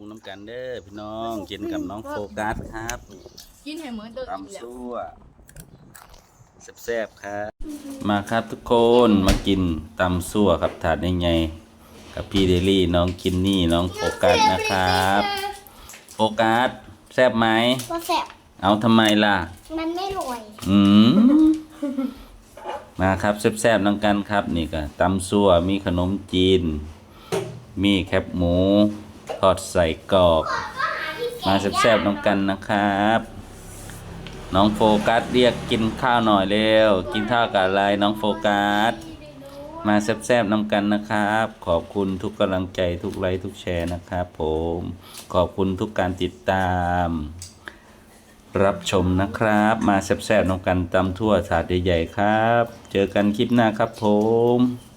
เด้อพี่น้องกินกับน้องโฟกัสครับกินให้เหมือนตัวอีกตำแล้วซั่วแซ่บๆครับ มาครับทุกคนมากินตำซั่วครับถาดใหญ่ๆกับพี่เดลี่น้องกินนี่น้องโฟกัสนะครับโฟกัสแซ่บไหมก็แสบเอาทำไมล่ะ มันไม่รวยอืมมาครับแซ่บๆน้องกันครับ นี่ก็ตำซั่วมีขนมจีน มีแคบหมู ทอดใส่กรอกมาแซ่บๆน้องกันนะครับ น้องโฟกัสเรียกกินข้าวหน่อยเร็ว กินข้าวกับอะไรน้องโฟกัส มาแซ่บๆน้ำกันนะครับ ขอบคุณทุกกำลังใจทุกไลค์ทุกแชร์นะครับ ผม ขอบคุณทุกการติดตาม รับชมนะครับ มาแซ่บๆน้ำกันตำทั่วถาดใหญ่ๆครับ เจอกันคลิปหน้าครับผม